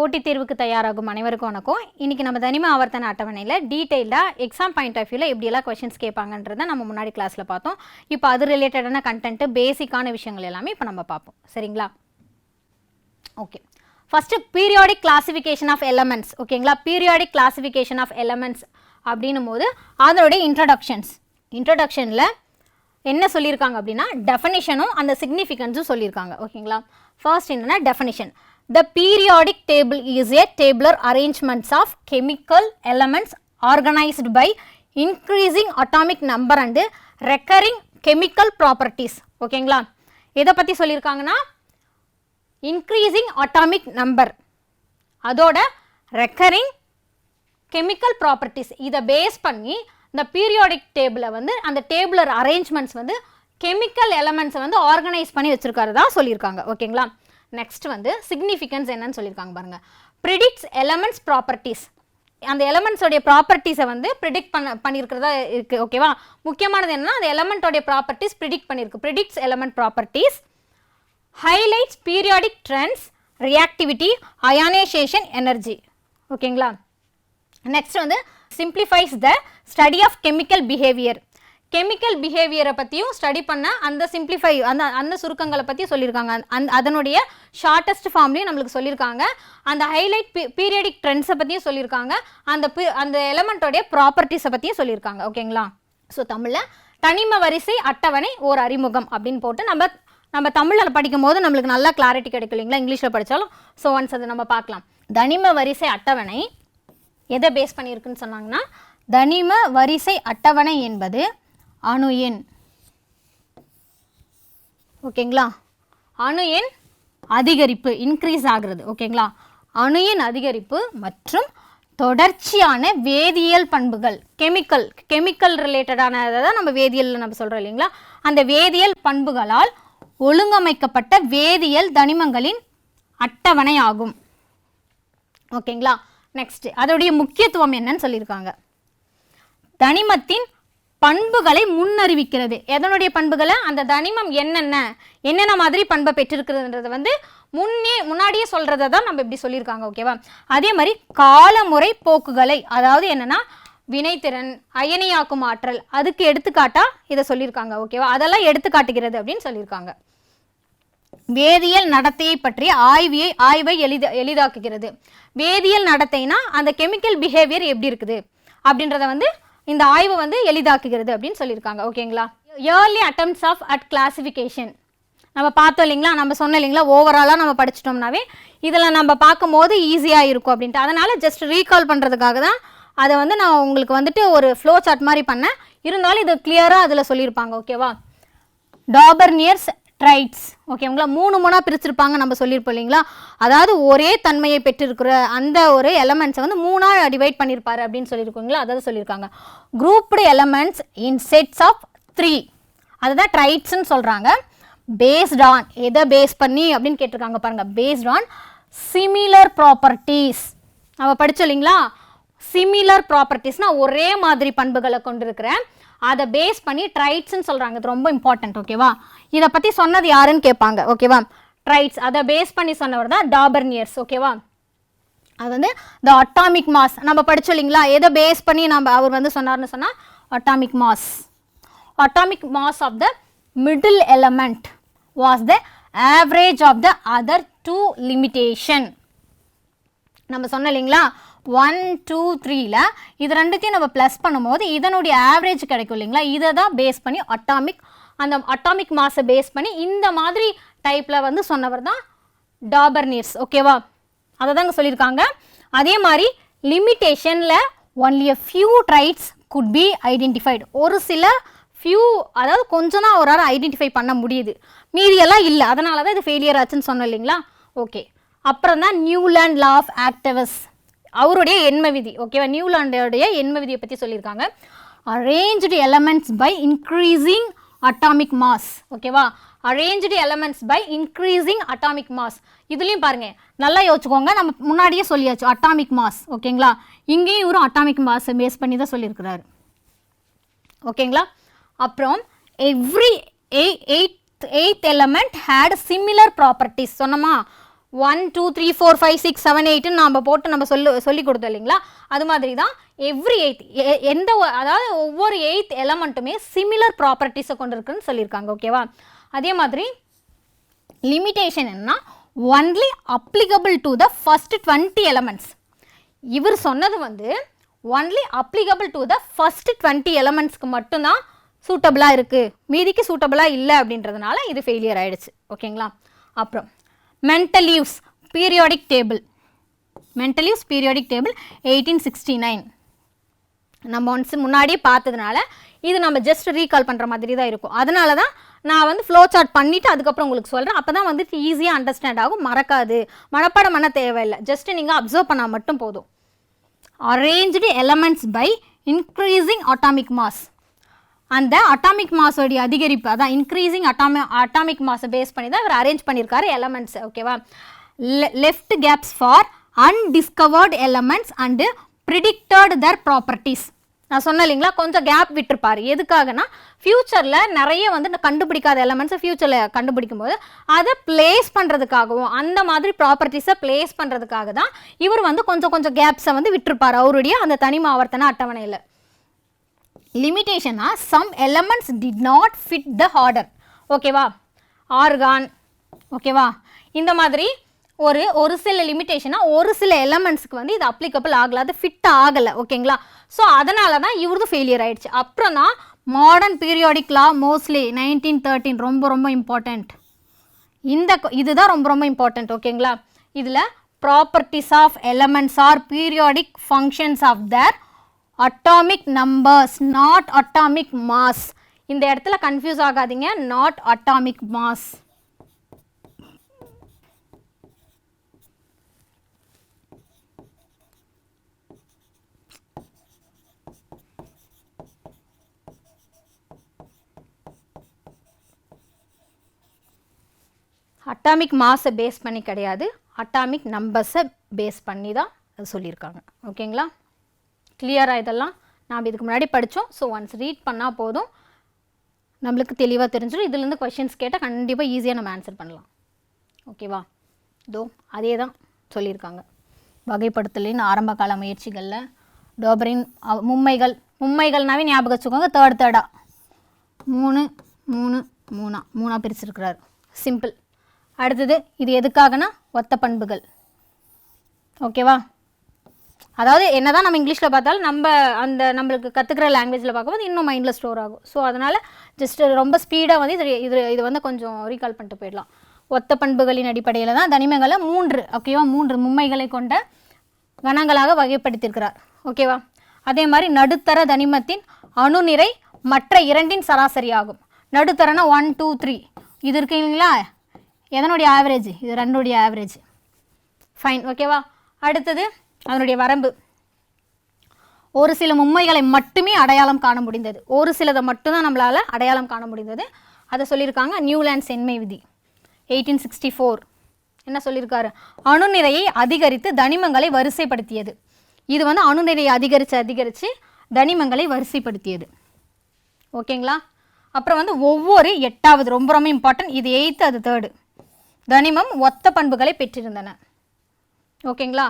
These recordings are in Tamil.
போட்டித் தேர்வுக்கு தயாராகும் அனைவருக்கும் வணக்கம் இன்றைக்கி நம்ம தனிம ஆவர்த்தன அட்டவணையில் டீட்டெயிலாக எக்ஸாம் பாயிண்ட் ஆஃப் வியூவில் எப்படியெல்லாம் கொஷின்ஸ் கேட்பாங்கன்றதை நம்ம முன்னாடி கிளாஸில் பார்த்தோம் இப்போ அது ரிலேட்டடான கண்டென்ட்டு பேசிக்கான விஷயங்கள் எல்லாமே இப்போ நம்ம பார்ப்போம் சரிங்களா okay first periodic classification of elements ஓகேங்களா பீரியாடிக் கிளாஸிஃபிகேஷன் ஆஃப் எலமெண்ட்ஸ் அப்படின்னும் போது அதனுடைய இன்ட்ரடக்ஷன்ஸ் இன்ட்ரடக்ஷனில் என்ன சொல்லியிருக்காங்க அப்படின்னா டெஃபனிஷனும் அந்த சிக்னிஃபிகன்ஸும் சொல்லியிருக்காங்க ஓகேங்களா ஃபர்ஸ்ட் என்னென்னா definition The periodic table is a tabular arrangements of chemical elements organized by increasing atomic number and recurring chemical properties. ஓகேங்களா எதை பற்றி சொல்லியிருக்காங்கன்னா இன்க்ரீசிங் அட்டாமிக் நம்பர் அதோட ரெக்கரிங் கெமிக்கல் ப்ராப்பர்ட்டிஸ் இதை பேஸ் பண்ணி இந்த பீரியாடிக் டேபிளை வந்து அந்த டேபிளர் அரேஞ்ச்மெண்ட்ஸ் வந்து கெமிக்கல் எலமெண்ட்ஸை வந்து ஆர்கனைஸ் பண்ணி வச்சுருக்காரு தான் சொல்லியிருக்காங்க ஓகேங்களா நெக்ஸ்ட் வந்து சிக்னிஃபிகன்ஸ் என்னன்னு சொல்லியிருக்காங்க பாருங்க ப்ரிடிக்ட்ஸ் எலமெண்ட்ஸ் ப்ராப்பர்ட்டிஸ் அந்த எலமெண்ட்ஸோடைய ப்ராப்பர்ட்டிஸை வந்து ப்ரிடிக்ட் பண்ண பண்ணியிருக்கிறதா இருக்குது ஓகேவா முக்கியமானது என்னன்னா அந்த எலமெண்ட்டோடைய ப்ராப்பர்ட்டிஸ் ப்ரிடிக்ட் பண்ணியிருக்கு predicts element properties highlights periodic trends reactivity ionization energy ஓகேங்களா நெக்ஸ்ட் வந்து simplifies the study of chemical behaviour chemical பிஹேவியரை பற்றியும் ஸ்டடி பண்ண அந்த சிம்பிளிஃபை அந்த அந்த சுருக்கங்களை பற்றி சொல்லியிருக்காங்க அந் அதனுடைய ஷார்டஸ்ட் ஃபார்ம்லையும் நம்மளுக்கு சொல்லியிருக்காங்க அந்த ஹைலைட் பீ பீரியடிக் ட்ரெண்ட்ஸை பற்றியும் சொல்லியிருக்காங்க அந்த பி அந்த எலமெண்ட்டோடைய ப்ராப்பர்ட்டிஸை பற்றியும் சொல்லியிருக்காங்க ஓகேங்களா ஸோ தமிழில் தனிம வரிசை அட்டவணை ஓர் அறிமுகம் அப்படின்னு போட்டு நம்ம நம்ம தமிழில் படிக்கும் போது நம்மளுக்கு நல்லா கிளாரிட்டி கிடைக்கும் இல்லைங்களா இங்கிலீஷில் படித்தாலும் ஸோ ஒன்ஸ் அதை நம்ம பார்க்கலாம் தனிம வரிசை அட்டவணை எதை பேஸ் பண்ணியிருக்குன்னு சொன்னாங்கன்னா தனிம வரிசை அட்டவணை என்பது அணு எண் ஓகேங்களா அணு எண் அதிகரிப்பு இன்க்ரீஸ் ஆகிறது ஓகேங்களா அணு எண் அதிகரிப்பு மற்றும் தொடர்ச்சியான வேதியியல் பண்புகள் கெமிக்கல் கெமிக்கல் ரிலேட்டடான இதை தான் நம்ம வேதியியல் நம்ம சொல்கிறோம் இல்லைங்களா அந்த வேதியியல் பண்புகளால் ஒழுங்கமைக்கப்பட்ட வேதியியல் தனிமங்களின் அட்டவணை ஆகும் ஓகேங்களா நெக்ஸ்ட் அதோடைய முக்கியத்துவம் என்னன்னு சொல்லியிருக்காங்க தனிமத்தின் பண்புகளை முன்னறிவிக்கிறது எதனுடைய பண்புகளை அந்த தனிமம் என்னென்ன என்னென்ன மாதிரி பண்பை பெற்றிருக்கிறதுன்றது வந்து முன்னே முன்னாடியே சொல்கிறத தான் நம்ம இப்படி சொல்லியிருக்காங்க ஓகேவா அதே மாதிரி காலமுறை போக்குகளை அதாவது என்னென்னா வினைத்திறன் அயனியாக்கும் ஆற்றல் அதுக்கு எடுத்துக்காட்டா இதை சொல்லியிருக்காங்க ஓகேவா அதெல்லாம் எடுத்துக்காட்டுகிறது அப்படின்னு சொல்லியிருக்காங்க வேதியியல் நடத்தையை பற்றி ஆய்வியை ஆய்வை எளித எளிதாக்குகிறது வேதியியல் நடத்தைனா அந்த கெமிக்கல் பிஹேவியர் எப்படி இருக்குது அப்படின்றத வந்து இந்த ஆய்வு வந்து எளிதாக்குகிறது அப்படின்னு சொல்லியிருக்காங்க ஓகேங்களா early attempts of at classification நம்ம பார்த்தோம் இல்லைங்களா நம்ம சொன்ன இல்லைங்களா ஓவராலாக நம்ம படிச்சிட்டோம்னாவே இதில் நம்ம பார்க்கும்போது ஈஸியாக இருக்கும் அப்படின்ட்டு அதனால் ஜஸ்ட் ரீகால் பண்ணுறதுக்காக தான் அதை வந்து நான் உங்களுக்கு வந்துட்டு ஒரு ஃப்ளோ சார்ட் மாதிரி பண்ணேன் இருந்தாலும் இது கிளியராக அதில் சொல்லியிருப்பாங்க ஓகேவா டாபர்னியர்ஸ் ட்ரைட்ஸ் ஓகேங்களா மூணு மூணாக பிரிச்சிருப்பாங்க நம்ம சொல்லியிருப்போம் இல்லைங்களா அதாவது ஒரே தன்மையை பெற்றிருக்கிற அந்த ஒரு எலமெண்ட்ஸை வந்து மூணாக டிவைட் பண்ணியிருப்பாரு அப்படின்னு சொல்லியிருக்கோங்களா அதாவது சொல்லியிருக்காங்க grouped elements in sets of three அதுதான் ட்ரைட்ஸ்ன்னு சொல்கிறாங்க பேஸ்ட் ஆன் எதை பேஸ் பண்ணி அப்படின்னு கேட்டிருக்காங்க பாருங்கள் பேஸ்ட் ஆன் சிமிலர் ப்ராப்பர்ட்டிஸ் நம்ம படித்தோம் இல்லைங்களா சிமிலர் ப்ராப்பர்ட்டிஸ்னால் ஒரே மாதிரி பண்புகளை கொண்டிருக்கிறேன் அதை பேஸ் பண்ணி ட்ரைட்ஸ்ன்னு சொல்கிறாங்க இது ரொம்ப இம்பார்ட்டண்ட் ஓகேவா இதை பற்றி சொன்னது யாருன்னு கேட்பாங்க ஓகேவா ட்ரைட்ஸ் அதை பேஸ் பண்ணி சொன்னவர் தான் டாபர்னியர்ஸ் ஓகேவா அது வந்து த அட்டாமிக் மாஸ் நம்ம படிச்சோம் இல்லைங்களா எதை பேஸ் பண்ணி நம்ம அவர் வந்து சொன்னார்னு சொன்னால் atomic mass atomic mass of the middle element was the average of the other two limitation நம்ம சொன்னோம் இல்லைங்களா ஒன் டூ த்ரீயில் இது ரெண்டுத்தையும் நம்ம ப்ளஸ் பண்ணும்போது இதனுடைய ஆவரேஜ் கிடைக்கும் இல்லைங்களா இதை தான் பேஸ் பண்ணி அட்டாமிக் அந்த அட்டாமிக் மாஸை பேஸ் பண்ணி இந்த மாதிரி டைப்பில் வந்து சொன்னவர் தான் டாபர்னியர்ஸ் ஓகேவா அதை தாங்க சொல்லியிருக்காங்க அதே மாதிரி லிமிட்டேஷனில் only a few triads could be identified ஒரு சில ஃபியூ அதாவது கொஞ்சம் தான் அவரால் ஐடென்டிஃபை பண்ண முடியுது மீதியெல்லாம் இல்லை அதனால தான் இது ஃபெயிலியர் ஆச்சுன்னு சொன்னோம் இல்லைங்களா ஓகே அப்புறம் தான் நியூலாண்ட் லா ஆஃப் ஆக்டிவஸ் அவருடைய எண்ம விதி ஓகேவா நியூலாண்டோடைய எண்ம விதியை பற்றி சொல்லியிருக்காங்க arrange elements by increasing atomic mass ஓகேவா arrange elements by increasing atomic mass இதுலேயும் பாருங்கள் நல்லா யோசிச்சுக்கோங்க நம்ம முன்னாடியே சொல்லியாச்சு அட்டாமிக் மாஸ் ஓகேங்களா இங்கேயும் இவரும் அட்டாமிக் மாஸை பேஸ் பண்ணி தான் சொல்லியிருக்கிறாரு ஓகேங்களா அப்புறம் every eight eighth element had similar properties சொன்னோமா one two three four five six seven எயிட்டுன்னு நம்ம போட்டு நம்ம சொல்லு சொல்லி கொடுத்தோம் இல்லைங்களா அது மாதிரி தான் எவ்ரி எயித் எந்த அதாவது ஒவ்வொரு எயித் எலமெண்ட்டுமே சிமிலர் ப்ராப்பர்ட்டிஸை கொண்டு இருக்குன்னு சொல்லியிருக்காங்க ஓகேவா அதே மாதிரி லிமிட்டேஷன் என்னன்னா only applicable to the first twenty elements இவர் சொன்னது வந்து only applicable to the first twenty எலமெண்ட்ஸ்க்கு மட்டும்தான் சூட்டபிளாக இருக்குது மீதிக்கு சூட்டபிளாக இல்லை அப்படின்றதுனால இது ஃபெயிலியர் ஆகிடுச்சு ஓகேங்களா அப்புறம் Mendeleev's periodic table Mendeleev's periodic table eighteen sixty nine நம்ம ஒன்ஸ் முன்னாடியே பார்த்ததுனால இது நம்ம ஜஸ்ட் ரீகால் பண்ணுற மாதிரி தான் இருக்கும் அதனால தான் நான் வந்து ஃப்ளோ சார்ட் பண்ணிவிட்டு அதுக்கப்புறம் உங்களுக்கு சொல்கிறேன் அப்போ தான் வந்துட்டு ஈஸியாக அண்டர்ஸ்டாண்ட் ஆகும் மறக்காது மனப்பாடம் பண்ண தேவையில்லை ஜஸ்ட்டு நீங்கள் அப்சர்வ் பண்ணால் மட்டும் போதும் arrange elements by increasing atomic mass அந்த அட்டாமிக் மாஸோடைய அதிகரிப்பு அதான் இன்க்ரீசிங் அட்டாமி அட்டாமிக் மாஸை பேஸ் பண்ணி தான் இவர் அரேஞ்ச் பண்ணியிருக்காரு எலமெண்ட்ஸ் ஓகேவா left gaps for undiscovered elements and predicted their properties நான் சொன்னேன் இல்லைங்களா கொஞ்சம் கேப் விட்டுருப்பார் எதுக்காகனா ஃப்யூச்சரில் நிறைய வந்து கண்டுபிடிக்காத எலமெண்ட்ஸை ஃப்யூச்சரில் கண்டுபிடிக்கும் போது அதை பிளேஸ் பண்ணுறதுக்காகவும் அந்த மாதிரி ப்ராப்பர்ட்டிஸை பிளேஸ் பண்ணுறதுக்காக தான் இவர் வந்து கொஞ்சம் கொஞ்சம் கேப்ஸை வந்து விட்டுருப்பார் அவருடைய அந்த தனி மாவர்த்தன அட்டவணையில் லிமிட்டேஷனா some elements did not fit the order ஓகேவா ஆர்கான் ஓகேவா இந்த மாதிரி ஒரு ஒரு சில லிமிட்டேஷனாக ஒரு சில எலமெண்ட்ஸ்க்கு வந்து இது அப்ளிகபிள் ஆகலை அது ஃபிட் ஆகலை ஓகேங்களா ஸோ அதனால தான் இவரது ஃபெயிலியர் ஆயிடுச்சு அப்புறம் தான் modern periodic law mostly nineteen thirteen ரொம்ப ரொம்ப இம்பார்ட்டண்ட் இந்த இதுதான் ரொம்ப ரொம்ப இம்பார்ட்டண்ட் ஓகேங்களா இதில் properties of elements are periodic functions of their atomic numbers not atomic mass இந்த இடத்துல கன்ஃபியூஸ் ஆகாதீங்க நாட் அட்டாமிக் மாஸ் அட்டாமிக் மாஸை பேஸ் பண்ணி கிடையாது அட்டாமிக் நம்பர்ஸை பேஸ் பண்ணி தான் சொல்லியிருக்காங்க ஓகேங்களா கிளியராக இதெல்லாம் நாம் இதுக்கு முன்னாடி படித்தோம் ஸோ ஒன்ஸ் ரீட் பண்ணால் போதும் நம்மளுக்கு தெளிவாக தெரிஞ்சிடும் இதுலேருந்து கொஷின்ஸ் கேட்டால் கண்டிப்பாக ஈஸியாக நம்ம ஆன்சர் பண்ணலாம் ஓகேவா இதோ அதே தான் சொல்லியிருக்காங்க வகைப்படுத்தலின் ஆரம்ப கால முயற்சிகளில் டோபரின் மும்மைகள் மும்மைகள்னாவே ஞாபகம் வச்சுக்கோங்க தேர்ட் தேர்டாக மூணு மூணு மூணா மூணாக பிரிச்சிருக்கிறார் சிம்பிள் அடுத்தது இது எதுக்காகனா ஒத்த பண்புகள் ஓகேவா அதாவது என்ன தான் நம்ம இங்கிலீஷில் பார்த்தாலும் நம்ம அந்த நம்மளுக்கு கற்றுக்கிற லாங்குவேஜில் பார்க்கும்போது இன்னும் மைண்டில் ஸ்டோர் ஆகும் ஸோ அதனால் ஜஸ்ட் ரொம்ப ஸ்பீடாக வந்து இது இது இது வந்து கொஞ்சம் ரீகால் பண்ணிட்டு போயிடலாம் ஒத்த பண்புகளின் அடிப்படையில் தான் தனிமங்களை மூன்று ஓகேவா மூன்று மும்மைகளை கொண்ட கணங்களாக வகைப்படுத்தியிருக்கிறார் ஓகேவா அதே மாதிரி நடுத்தர தனிமத்தின் அணுநிறை மற்ற இரண்டின் சராசரி ஆகும் நடுத்தரனா ஒன் டூ த்ரீ இது இருக்கீங்களா எதனுடைய ஆவரேஜ் இது ரெண்டுடைய ஆவரேஜ் ஃபைன் ஓகேவா அடுத்தது அதனுடைய வரம்பு ஒரு சில உண்மைகளை மட்டுமே அடையாளம் காண முடிந்தது ஒரு சிலதை மட்டும்தான் நம்மளால் அடையாளம் காண முடிந்தது அதை சொல்லியிருக்காங்க நியூலாண்ட் சென்மை விதி எயிட்டீன் சிக்ஸ்டி ஃபோர் என்ன சொல்லியிருக்காரு அணுநிறையை அதிகரித்து தனிமங்களை வரிசைப்படுத்தியது இது வந்து அணுநிறையை அதிகரித்து அதிகரித்து தனிமங்களை வரிசைப்படுத்தியது ஓகேங்களா அப்புறம் வந்து ஒவ்வொரு எட்டாவது ரொம்ப ரொம்ப இம்பார்ட்டன்ட் இது எயித்து அது தேர்டு தனிமம் ஒத்த பண்புகளை பெற்றிருந்தன ஓகேங்களா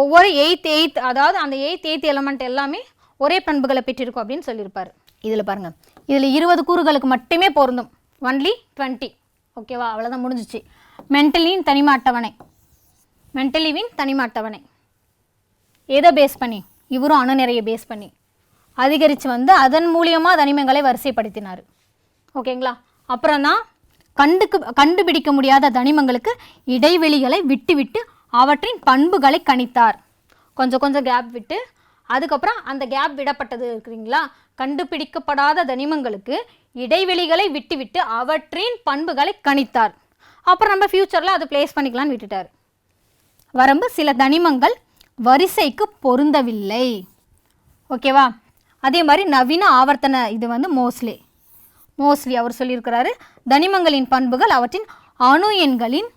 ஒவ்வொரு எயித் எயித் அதாவது அந்த எயித் எயித் எலமெண்ட் எல்லாமே ஒரே பண்புகளை பெற்றிருக்கும் அப்படின்னு சொல்லியிருப்பார் இதில் பாருங்கள் இதில் இருபது கூறுகளுக்கு மட்டுமே பொருந்தும் ஒன்லி டுவெண்ட்டி ஓகேவா அவ்வளோதான் முடிஞ்சிச்சு மென்டலின் தனிம அட்டவணை மென்டலிவின் தனிம அட்டவணை எதை பேஸ் பண்ணி இவரும் அணுநிறையை பேஸ் பண்ணி அதிகரித்து வந்து அதன் மூலியமாக தனிமங்களை வரிசைப்படுத்தினார் ஓகேங்களா அப்புறம் தான் கண்டுக்கு கண்டுபிடிக்க முடியாத தனிமங்களுக்கு இடைவெளிகளை விட்டு விட்டு அவற்றின் பண்புகளை கணித்தார் கொஞ்சம் கொஞ்சம் கேப் விட்டு அதுக்கப்புறம் அந்த கேப் விடப்பட்டது இருக்கிறீங்களா கண்டுபிடிக்கப்படாத தனிமங்களுக்கு இடைவெளிகளை விட்டுவிட்டு அவற்றின் பண்புகளை கணித்தார் அப்புறம் நம்ம ஃப்யூச்சரில் அதை பிளேஸ் பண்ணிக்கலான்னு விட்டுட்டார் வரம்பு சில தனிமங்கள் வரிசைக்கு பொருந்தவில்லை ஓகேவா அதே மாதிரி நவீன ஆவர்த்தன இது வந்து மோஸ்ட்லி மோஸ்ட்லி அவர் சொல்லியிருக்கிறாரு தனிமங்களின் பண்புகள் அவற்றின் அணு எண்களின்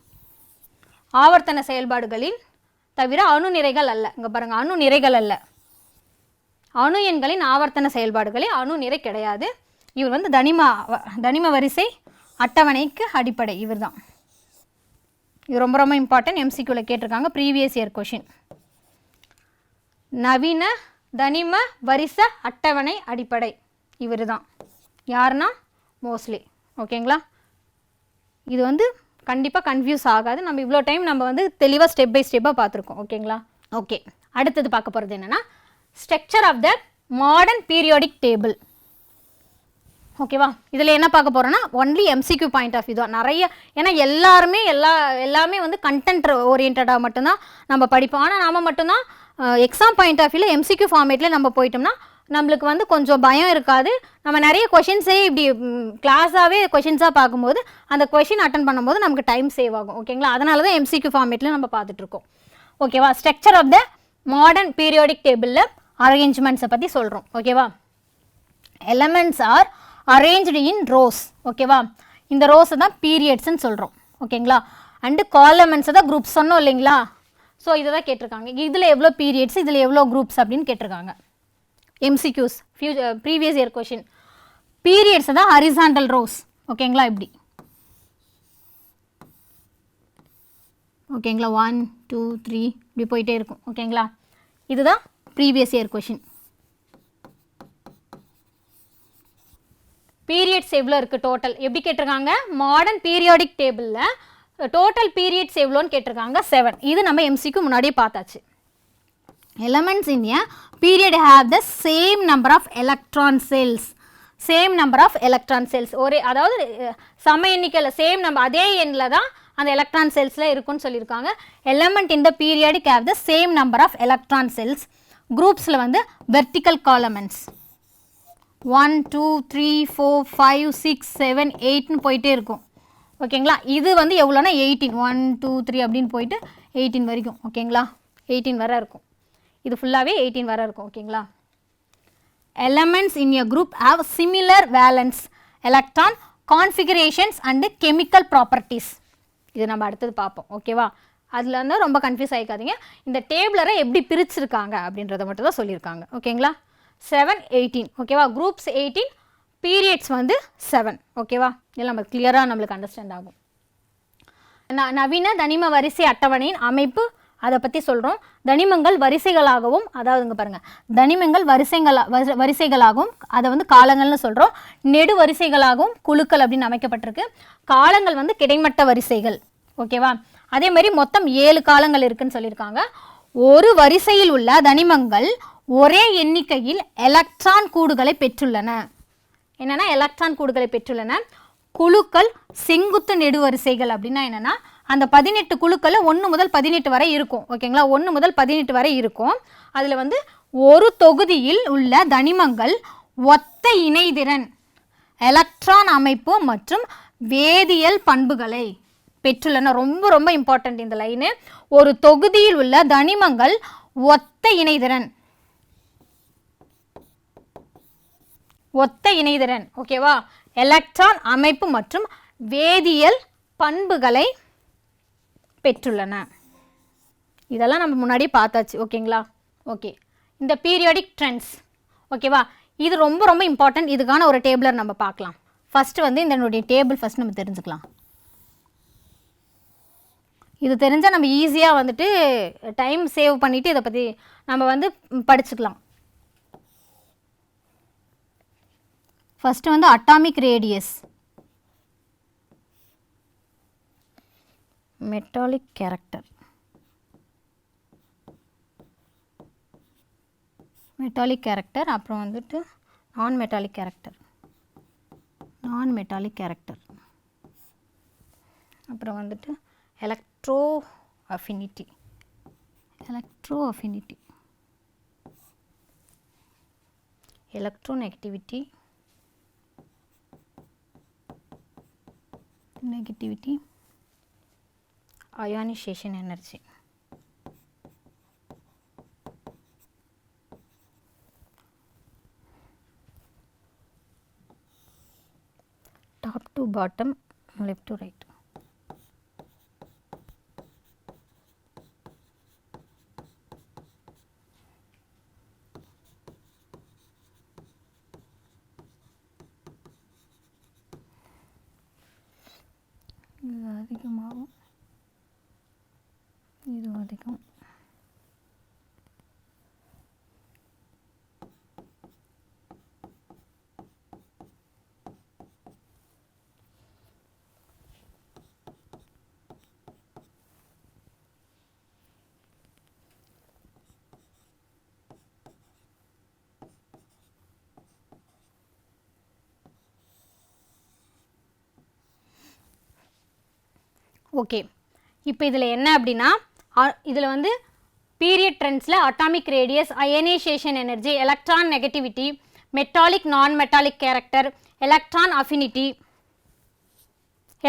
ஆவர்த்தன செயல்பாடுகளில் தவிர அணு நிறைகள் அல்ல இங்கே பாருங்கள் அணு நிறைகள் அல்ல அணு எண்களின் ஆவர்த்தன செயல்பாடுகளில் அணு நிறை கிடையாது இவர் வந்து தனிம தனிம வரிசை அட்டவணைக்கு அடிப்படை இவர் தான் இது ரொம்ப ரொம்ப இம்பார்ட்டன்ட் எம்சிக்யூவில் கேட்டிருக்காங்க ப்ரீவியஸ் இயர் கொஷின் நவீன தனிம வரிச அட்டவணை அடிப்படை இவர் தான் யாருன்னா மோஸ்ட்லி ஓகேங்களா இது வந்து கண்டிப்பாக கன்ஃபியூஸ் ஆகாது நம்ம இவ்வளோ டைம் நம்ம வந்து தெளிவாக ஸ்டெப் பை ஸ்டெப்பாக பார்த்துருக்கோம் ஓகேங்களா ஓகே அடுத்தது பார்க்க போகிறது என்னென்னா structure of the modern periodic table ஓகேவா இதில் என்ன பார்க்க போகிறோன்னா ஒன்லி எம்சிக்யூ பாயிண்ட் ஆஃப் இதுவாக நிறைய ஏன்னா எல்லாருமே எல்லா எல்லாமே வந்து கண்டென்ட் ஓரியன்டாக மட்டும்தான் நம்ம படிப்போம் ஆனால் நாம் மட்டும்தான் எக்ஸாம் பாயிண்ட் ஆஃப் வியூவில் எம்சிக்யூ ஃபார்மேட்டில் நம்ம போயிட்டோம்னா நம்மளுக்கு வந்து கொஞ்சம் பயம் இருக்காது நம்ம நிறைய கொஷின்ஸே இப்படி கிளாஸாகவே கொஷின்ஸாக பார்க்கும்போது அந்த கொஷின் அட்டன் பண்ணும்போது நமக்கு டைம் சேவ் ஆகும் ஓகேங்களா அதனால தான் எம்சிக்யூ ஃபார்மேட்டில் நம்ம பார்த்துட்ருக்கோம் ஓகேவா structure of the modern periodic டேபிளில் அரேஞ்ச்மெண்ட்ஸை பற்றி சொல்கிறோம் ஓகேவா elements are arrange in rows ஓகேவா இந்த ரோஸை தான் பீரியட்ஸ்ன்னு சொல்கிறோம் ஓகேங்களா அண்டு காலமெண்ட்ஸை தான் குரூப்ஸ் சொன்னோம் இல்லைங்களா ஸோ இதை தான் கேட்டிருக்காங்க இதில் எவ்வளோ பீரியட்ஸ் இதில் எவ்வளோ குரூப்ஸ் அப்படின்னு கேட்டிருக்காங்க MCQs future previous year question periods தான் ஹரிசாண்டல் ரோஸ் ஓகேங்களா இப்படி ஓகேங்களா ஒன் டூ த்ரீ இப்படி போயிட்டே இருக்கும் ஓகேங்களா இதுதான் ப்ரீவியஸ் இயர் கொஷின் பீரியட்ஸ் எவ்வளோ இருக்குது டோட்டல் எப்படி கேட்டிருக்காங்க மாடர்ன் பீரியாடிக் டேபிளில் டோட்டல் பீரியட்ஸ் எவ்வளோன்னு கேட்டிருக்காங்க செவன் இது நம்ம எம்சிக்கு முன்னாடியே பார்த்தாச்சு elements in a period have the same number of electron cells same number of electron shells ஒரே அதாவது சம எண்ணிக்கையில் சேம் நம்பர் அதே எண்ணில் தான் அந்த எலக்ட்ரான் செல்ஸில் இருக்குன்னு சொல்லியிருக்காங்க element the periodic have the same number of electron shells குரூப்ஸில் வந்து vertical columns one two three four five six seven எயிட்னு போயிட்டே இருக்கும் ஓகேங்களா இது வந்து எவ்வளோனா எயிட்டீன் ஒன் டூ த்ரீ அப்படின்னு போயிட்டு எயிட்டீன் வரைக்கும் ஓகேங்களா எயிட்டீன் வர இருக்கும் இது ஃபுல்லாகவே எயிட்டீன் வர இருக்கும் ஓகேங்களா elements in a group have similar valence electron configurations and chemical properties இது நம்ம அடுத்தது பார்ப்போம் ஓகேவா அதில் வந்து ரொம்ப கன்ஃபியூஸ் ஆகிக்காதீங்க இந்த டேபிளரை எப்படி பிரிச்சிருக்காங்க அப்படின்றத மட்டும் தான் சொல்லியிருக்காங்க ஓகேங்களா செவன் எயிட்டீன் ஓகேவா குரூப்ஸ் எயிட்டீன் பீரியட்ஸ் வந்து செவன் ஓகேவா இதில் நம்ம கிளியராக நம்மளுக்கு அண்டர்ஸ்டாண்ட் ஆகும் நவீன தனிம வரிசை அட்டவணையின் அமைப்பு அதை பற்றி சொல்கிறோம் தனிமங்கள் வரிசைகளாகவும் அதாவதுங்க பாருங்கள் தனிமங்கள் வரிசைகளா வரிசைகளாகவும் அதை வந்து காலங்கள்னு சொல்கிறோம் நெடு வரிசைகளாகவும் குழுக்கள் அப்படின்னு அமைக்கப்பட்டிருக்கு காலங்கள் வந்து கிடைமட்ட வரிசைகள் ஓகேவா அதே மாதிரி மொத்தம் ஏழு காலங்கள் இருக்குன்னு சொல்லியிருக்காங்க ஒரு வரிசையில் உள்ள தனிமங்கள் ஒரே எண்ணிக்கையில் எலக்ட்ரான் கூடுகளை பெற்றுள்ளன என்னென்னா எலக்ட்ரான் கூடுகளை பெற்றுள்ளன குழுக்கள் செங்குத்து நெடுவரிசைகள் அப்படின்னா என்னென்னா அந்த பதினெட்டு குழுக்களில் ஒன்று முதல் பதினெட்டு வரை இருக்கும் ஓகேங்களா ஒன்று முதல் பதினெட்டு வரை இருக்கும் அதில் வந்து ஒரு தொகுதியில் உள்ள தனிமங்கள் ஒத்த இணைதிறன் எலக்ட்ரான் அமைப்பு மற்றும் வேதியியல் பண்புகளை பெற்றுள்ளன ரொம்ப ரொம்ப இம்பார்ட்டண்ட் இந்த லைனு ஒரு தொகுதியில் உள்ள தனிமங்கள் ஒத்த இணைதிறன் ஒத்த இணைதிறன் ஓகேவா எலக்ட்ரான் அமைப்பு மற்றும் வேதியியல் பண்புகளை பெற்றுள்ளன இதெல்லாம் நம்ம முன்னாடி பார்த்தாச்சு ஓகேங்களா ஓகே இந்த பீரியாடிக் ட்ரெண்ட்ஸ் ஓகேவா இது ரொம்ப ரொம்ப இம்பார்ட்டன்ட் இதுக்கான ஒரு டேபிளர் நம்ம பார்க்கலாம் ஃபஸ்ட்டு வந்து இந்த டேபிள் ஃபஸ்ட் நம்ம தெரிஞ்சுக்கலாம் இது தெரிஞ்சால் நம்ம ஈஸியாக வந்துட்டு டைம் சேவ் பண்ணிவிட்டு இதை பற்றி நம்ம வந்து படிச்சுக்கலாம் ஃபஸ்ட்டு வந்து atomic radius metallic character metallic character அப்புறம் வந்துட்டு non metallic character non metallic character அப்புறம் வந்துட்டு electro affinity electro affinity electro negativity negativity ionization energy. Top to bottom, left to right. ஓகே இப்போ இதில் என்ன அப்படின்னா இதில் வந்து period ட்ரெண்ட்ஸில் atomic radius ionization energy electron negativity metallic non metallic character electron affinity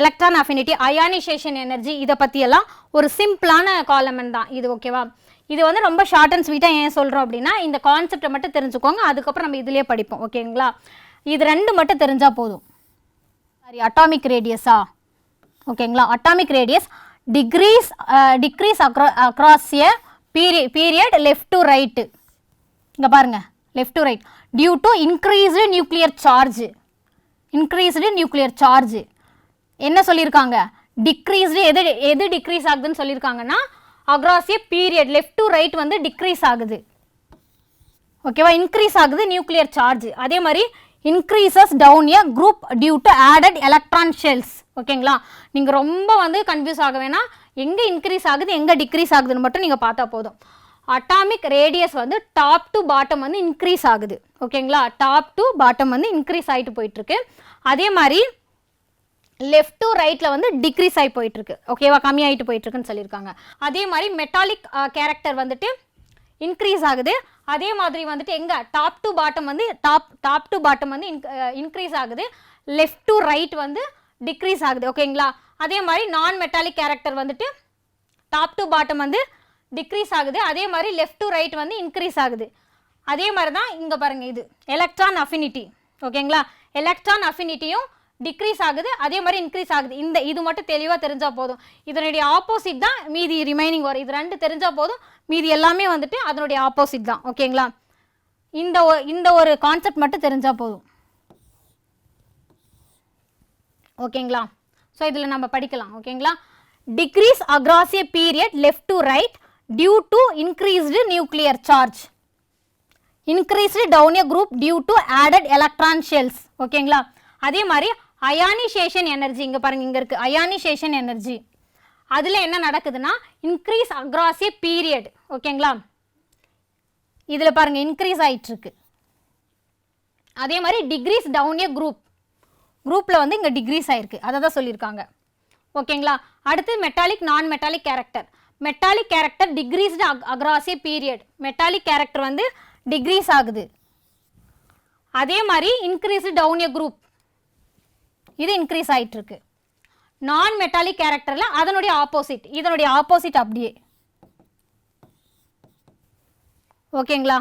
electron affinity ionization energy இதை பற்றியெல்லாம் ஒரு சிம்பிளான காலமன் தான் இது ஓகேவா இது வந்து ரொம்ப ஷார்ட் அண்ட் ஸ்வீட்டாக ஏன் சொல்கிறோம் அப்படின்னா இந்த கான்செப்டை மட்டும் தெரிஞ்சுக்கோங்க அதுக்கப்புறம் நம்ம இதுலேயே படிப்போம் ஓகேங்களா இது ரெண்டு மட்டும் தெரிஞ்சால் போதும் சாரி அட்டாமிக் ரேடியஸா ஓகேங்களா atomic radius decrease decrease across across a period period left to right இங்கே பாருங்கள் left to right due to increased nuclear charge increased nuclear charge என்ன சொல்லியிருக்காங்க டிக்ரீஸ்டு எது எது டிக்ரீஸ் ஆகுதுன்னு சொல்லியிருக்காங்கன்னா across a period left to right வந்து டிக்ரீஸ் ஆகுது ஓகேவா இன்க்ரீஸ் ஆகுது நியூக்ளியர் சார்ஜ் அதே மாதிரி increases down a group due to added electron shells ஓகேங்களா நீங்கள் ரொம்ப வந்து கன்ஃபியூஸ் ஆக வேணாம் எங்கே இன்க்ரீஸ் ஆகுது எங்கே டிக்ரீஸ் ஆகுதுன்னு மட்டும் நீங்கள் பார்த்தா போதும் அட்டாமிக் ரேடியஸ் வந்து டாப் டு பாட்டம் வந்து இன்க்ரீஸ் ஆகுது ஓகேங்களா டாப் டு பாட்டம் வந்து இன்க்ரீஸ் ஆகிட்டு போயிட்டுருக்கு அதே மாதிரி லெஃப்ட் டு ரைட்டில் வந்து டிக்ரீஸ் ஆகி போயிட்டுருக்கு ஓகேவா கம்மியாகிட்டு போயிட்டுருக்குன்னு சொல்லியிருக்காங்க அதே மாதிரி மெட்டாலிக் கேரக்டர் வந்துட்டு இன்க்ரீஸ் ஆகுது அதே மாதிரி வந்துட்டு எங்கே டாப் டு பாட்டம் வந்து டாப் டாப் டு பாட்டம் வந்து இன்க்ரீஸ் ஆகுது லெஃப்ட் டு ரைட் வந்து டிக்ரீஸ் ஆகுது ஓகேங்களா அதே மாதிரி நான் மெட்டாலிக் கேரக்டர் வந்துட்டு டாப் டு பாட்டம் வந்து டிக்ரீஸ் ஆகுது அதே மாதிரி லெஃப்ட் டு ரைட் வந்து இன்க்ரீஸ் ஆகுது அதே மாதிரி தான் இங்கே பாருங்கள் இது எலக்ட்ரான் அஃபினிட்டி ஓகேங்களா எலக்ட்ரான் அஃபினிட்டியும் டிக்ரீஸ் ஆகுது அதே மாதிரி இன்க்ரீஸ் ஆகுது இந்த இது மட்டும் தெளிவாக தெரிஞ்சால் போதும் இதனுடைய ஆப்போசிட் தான் மீதி ரிமைனிங் வரும் இது ரெண்டு தெரிஞ்சால் போதும் மீதி எல்லாமே வந்துட்டு அதனுடைய ஆப்போசிட் தான் ஓகேங்களா இந்த இந்த ஒரு கான்செப்ட் மட்டும் தெரிஞ்சால் போதும் ஓகேங்களா ஸோ இதில் நம்ம படிக்கலாம் ஓகேங்களா decrease across a period left to right due to increased nuclear charge increased down a group due to added electron shells ஓகேங்களா அதே மாதிரி அயானிசேஷன் எனர்ஜி இங்கே பாருங்கள் இங்கே இருக்குது அயானிசேஷன் எனர்ஜி அதில் என்ன நடக்குதுன்னா இன்க்ரீஸ் அக்ராஸ் ஏ பீரியட் ஓகேங்களா இதில் பாருங்க இன்க்ரீஸ் ஆகிட்டுருக்கு அதே மாதிரி டிகிரிஸ் டவுன் ஏ குரூப் குரூப்பில் வந்து இங்கே டிகிரிஸ் ஆகிருக்கு அதை தான் சொல்லியிருக்காங்க ஓகேங்களா அடுத்து metallic non metallic character metallic character decreased அக் across a period metallic character வந்து டிகிரீஸ் ஆகுது அதே மாதிரி இன்க்ரீஸ் டவுன் ஏ குரூப் இது இன்க்ரீஸ் ஆகிட்டுருக்கு நான் மெட்டாலிக் கேரக்டரில் அதனுடைய ஆப்போசிட் இதனுடைய ஆப்போசிட் அப்படியே ஓகேங்களா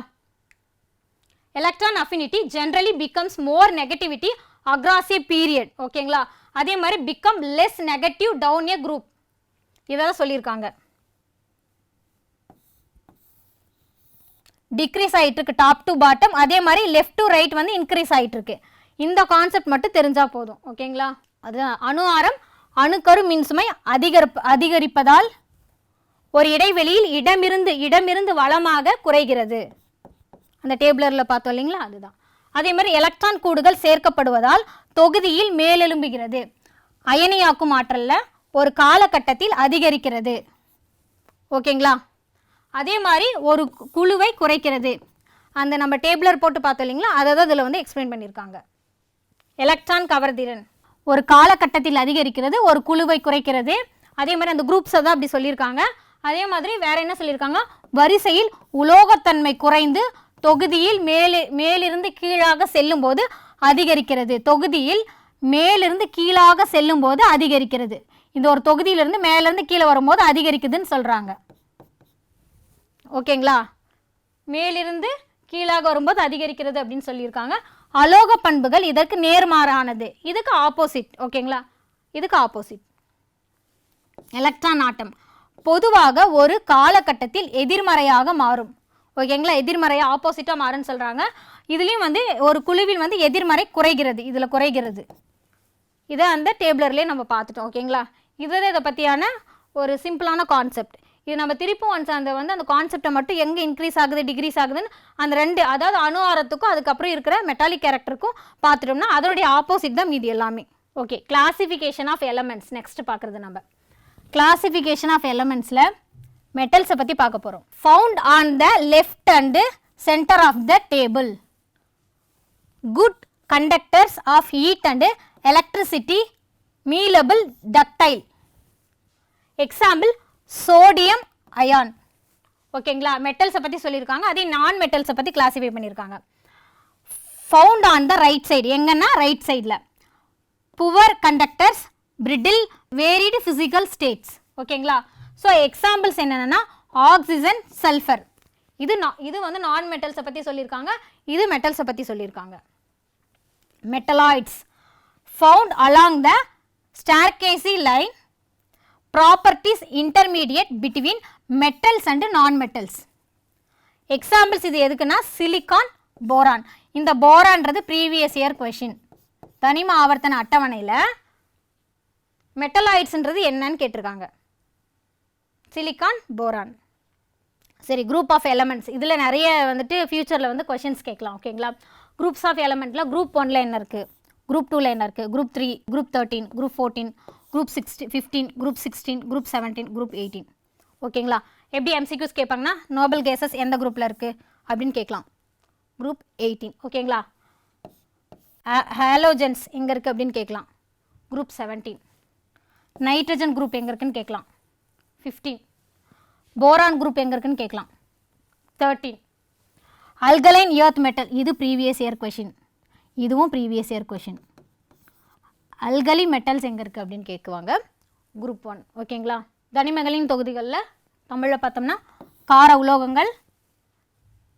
electron affinity generally becomes more negativity across period ஓகேங்களா அதே மாதிரி become less negative down a group இதெல்லாம் சொல்லியிருக்காங்க டிக்ரீஸ் ஆகிட்டு இருக்கு டாப் டு பாட்டம் அதே மாதிரி லெஃப்ட் டு ரைட் வந்து இன்க்ரீஸ் ஆகிட்டு இருக்கு இந்த கான்செப்ட் மட்டும் தெரிஞ்சால் போதும் ஓகேங்களா அது அணு ஆரம் அணுக்கரு மின்சுமை அதிகரிப்பு அதிகரிப்பதால் ஒரு இடைவெளியில் இடமிருந்து இடமிருந்து வளமாக குறைகிறது அந்த டேபிளரில் பார்த்தோம் இல்லைங்களா அதுதான் அதே மாதிரி எலக்ட்ரான் கூடுகள் சேர்க்கப்படுவதால் தொகுதியில் மேலெலும்புகிறது அயனியாக்கும் ஆற்றலில் ஒரு காலகட்டத்தில் அதிகரிக்கிறது ஓகேங்களா அதே மாதிரி ஒரு குழுவை குறைக்கிறது அந்த நம்ம டேபிளர் போட்டு பார்த்தோம் இல்லைங்களா அதை தான் இதில் வந்து எக்ஸ்பிளைன் பண்ணியிருக்காங்க எலக்ட்ரான் கவர்திறன் ஒரு காலகட்டத்தில் அதிகரிக்கிறது ஒரு குழுவை குறைக்கிறது அதே மாதிரி அந்த குரூப்ஸை தான் அப்படி சொல்லியிருக்காங்க அதே மாதிரி வேற என்ன சொல்லியிருக்காங்க வரிசையில் உலோகத்தன்மை குறைந்து தொகுதியில் மேலே மேலிருந்து கீழாக செல்லும்போது அதிகரிக்கிறது தொகுதியில் மேலிருந்து கீழாக செல்லும்போது அதிகரிக்கிறது இந்த ஒரு தொகுதியிலிருந்து மேலேருந்து கீழே வரும்போது அதிகரிக்குதுன்னு சொல்கிறாங்க ஓகேங்களா மேலிருந்து கீழாக வரும்போது அதிகரிக்கிறது அப்படின்னு சொல்லியிருக்காங்க அலோக பண்புகள் இதற்கு நேர்மாறானது இதுக்கு ஆப்போசிட் ஓகேங்களா இதுக்கு ஆப்போசிட் எலக்ட்ரான் ஆட்டம் பொதுவாக ஒரு காலகட்டத்தில் எதிர்மறையாக மாறும் ஓகேங்களா எதிர்மறையாக ஆப்போசிட்டாக மாறும்னு சொல்கிறாங்க இதுலேயும் வந்து ஒரு குழுவில் வந்து எதிர்மறை குறைகிறது இதில் குறைகிறது இதை அந்த டேபிளர்லேயே நம்ம பார்த்துட்டோம் ஓகேங்களா இதுதான் இதை பற்றியான ஒரு சிம்பிளான கான்செப்ட் இது நம்ம திருப்பி ஒன்ஸ் அந்த வந்து அந்த கான்செப்டை மட்டும் எங்கே இன்க்ரீஸ் ஆகுது டிக்ரீஸ் ஆகுதுன்னு அந்த ரெண்டு அதாவது அணு ஆரத்துக்கும் அதுக்கப்புறம் இருக்கிற மெட்டாலிக் கேரக்டருக்கும் பார்த்துட்டோம்னா அதனுடைய ஆப்போசிட் தான் மீதி எல்லாமே okay classification of elements next பார்க்குறது நம்ம கிளாசிஃபிகேஷன் ஆஃப் எலமெண்ட்ஸில் மெட்டல்ஸை பற்றி பார்க்க போகிறோம் found on the left and centre of the table good conductors of heat and electricity malleable ductile example sodium iron ஓகேங்களா மெட்டல்ஸை பற்றி சொல்லியிருக்காங்க அதே நான் மெட்டல்ஸை பற்றி கிளாசிஃபை பண்ணியிருக்காங்க found on the right side எங்கன்னா ரைட் சைடில் poor conductors brittle varied physical states ஓகேங்களா ஸோ எக்ஸாம்பிள்ஸ் என்னென்னா ஆக்சிஜன் சல்ஃபர் இது நான் இது வந்து நான் மெட்டல்ஸை பற்றி சொல்லியிருக்காங்க இது மெட்டல்ஸை பற்றி சொல்லியிருக்காங்க metalloids found along the staircase line properties intermediate between metals and non-metals. Examples இது எதுக்குன்னா சிலிக்கான் போரான் இந்த போரான்றது ப்ரீவியஸ் இயர் கொஷின் தனிம ஆவர்த்தன அட்டவணையில் மெட்டலாய்ட்ஸ்ன்றது என்னன்னு கேட்டிருக்காங்க சிலிக்கான் போரான் சரி குரூப் ஆஃப் எலமெண்ட்ஸ் இதில் நிறைய வந்துட்டு ஃப்யூச்சரில் வந்து கொஷின்ஸ் கேட்கலாம் ஓகேங்களா குரூப்ஸ் ஆஃப் elementல குரூப் 1ல என்ன இருக்குது குரூப் 2ல என்ன இருக்குது group three group thirteen group 14, group sixty fifteen group sixteen group seventeen group eighteen ஓகேங்களா எப்படி எம்சிக்யூஸ் கேட்பாங்கன்னா நோபல் கேசஸ் எந்த குரூப்பில் இருக்குது அப்படின்னு கேட்கலாம் குரூப் எயிட்டீன் ஓகேங்களா ஹாலோஜன்ஸ் எங்கே இருக்குது அப்படின்னு கேட்கலாம் குரூப் செவன்டீன் நைட்ரஜன் குரூப் எங்கே இருக்குன்னு கேட்கலாம் ஃபிஃப்டீன் போரான் குரூப் எங்கே இருக்குன்னு கேட்கலாம் தேர்ட்டீன் அல்கலைன் இயர்த் மெட்டல் இது ப்ரீவியஸ் இயர் கொஷின் இதுவும் previous year question alkali metals எங்கே இருக்குது அப்படின்னு கேட்குவாங்க குரூப் ஒன் ஓகேங்களா தனிமகளின் தொகுதிகளில் தமிழில் பார்த்தோம்னா கார உலோகங்கள்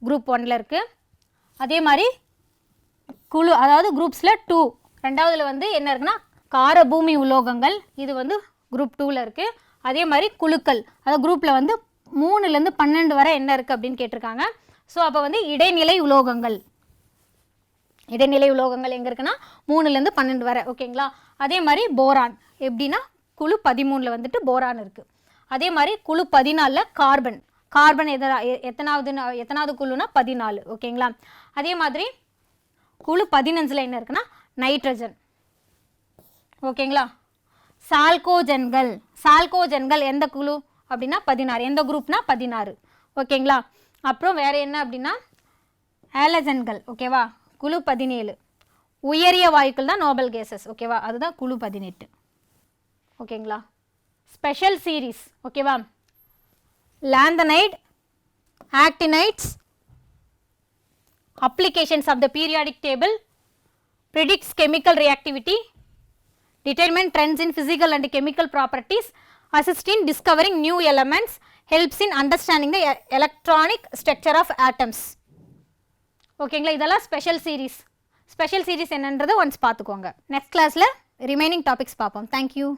குரூப் ஒனில் இருக்குது அதே மாதிரி குழு அதாவது குரூப்ஸில் டூ ரெண்டாவதில் வந்து என்ன இருக்குன்னா கார பூமி உலோகங்கள் இது வந்து குரூப் டூவில் இருக்குது அதே மாதிரி குழுக்கள் அதாவது குரூப்பில் வந்து மூணுலேருந்து பன்னெண்டு வரை என்ன இருக்குது அப்படின்னு கேட்டிருக்காங்க ஸோ அப்போ வந்து இடைநிலை உலோகங்கள் இடைநிலை உலோகங்கள் எங்கே இருக்குன்னா மூணுலேருந்து பன்னெண்டு வரை ஓகேங்களா அதே மாதிரி போரான் எப்படின்னா குழு பதிமூணில் வந்துட்டு போரான் இருக்குது அதே மாதிரி குழு பதினாலில் கார்பன் கார்பன் எதனா எத்தனாவது எத்தனாவது குழுனா பதினாலு ஓகேங்களா அதே மாதிரி குழு பதினஞ்சில் என்ன இருக்குன்னா நைட்ரஜன் ஓகேங்களா சால்கோஜன்கள் சால்கோஜன்கள் எந்த குழு அப்படின்னா பதினாறு எந்த குரூப்னா பதினாறு ஓகேங்களா அப்புறம் வேறு என்ன அப்படின்னா ஆலஜன்கள் ஓகேவா குழு பதினேழு உயரிய வாயுக்கள் தான் நோபல் கேசஸ் ஓகேவா அதுதான் குழு பதினெட்டு ஓகேங்களா ஸ்பெஷல் சீரீஸ் ஓகேவா lanthanide actinides applications of the periodic table predicts chemical reactivity determine trends in physical and chemical properties assist discovering new elements helps in understanding the electronic structure of atoms ஓகேங்களா இதெல்லாம் ஸ்பெஷல் சீரீஸ் ஸ்பெஷல் சீரீஸ் என்னன்றது ஒன்ஸ் பார்த்துக்கோங்க நெக்ஸ்ட் கிளாஸில் ரிமைனிங் டாபிக்ஸ் பார்ப்போம் தேங்க்யூ